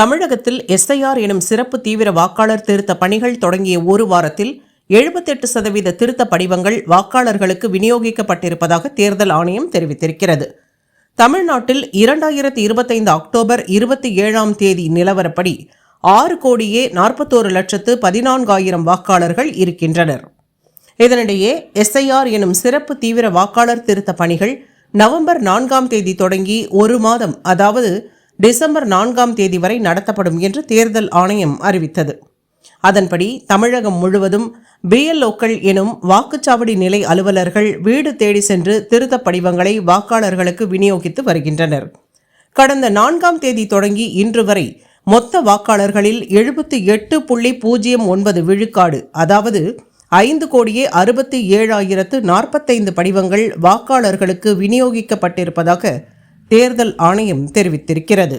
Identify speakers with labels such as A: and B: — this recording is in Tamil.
A: தமிழகத்தில் எஸ்ஐஆர் எனும் சிறப்பு தீவிர வாக்காளர் திருத்த பணிகள் தொடங்கிய ஒரு வாரத்தில் எழுபத்தெட்டு சதவீத திருத்த படிவங்கள் வாக்காளர்களுக்கு விநியோகிக்கப்பட்டிருப்பதாக தேர்தல் ஆணையம் தெரிவித்திருக்கிறது. தமிழ்நாட்டில் இரண்டாயிரத்தி இருபத்தைந்து அக்டோபர் இருபத்தி ஏழாம் தேதி நிலவரப்படி ஆறு கோடியே நாற்பத்தோரு லட்சத்து பதினான்காயிரம் வாக்காளர்கள் இருக்கின்றனர். இதனிடையே எஸ்ஐஆர் எனும் சிறப்பு தீவிர வாக்காளர் திருத்த பணிகள் நவம்பர் நான்காம் தேதி தொடங்கி ஒரு மாதம் அதாவது டிசம்பர் நான்காம் தேதி வரை நடத்தப்படும் என்று தேர்தல் ஆணையம் அறிவித்தது. அதன்படி தமிழகம் முழுவதும் பிஎல்ஓக்கள் எனும் வாக்குச்சாவடி நிலை அலுவலர்கள் வீடு தேடி சென்று திருத்தப் படிவங்களை வாக்காளர்களுக்கு விநியோகித்து வருகின்றனர். கடந்த நான்காம் தேதி தொடங்கி இன்று வரை மொத்த வாக்காளர்களில் எழுபத்தி எட்டு புள்ளி பூஜ்ஜியம் ஒன்பது விழுக்காடு அதாவது ஐந்து கோடியே அறுபத்தி ஏழாயிரத்து நாற்பத்தைந்து படிவங்கள் வாக்காளர்களுக்கு விநியோகிக்கப்பட்டிருப்பதாக தேர்தல் ஆணையம் தெரிவித்திருக்கிறது.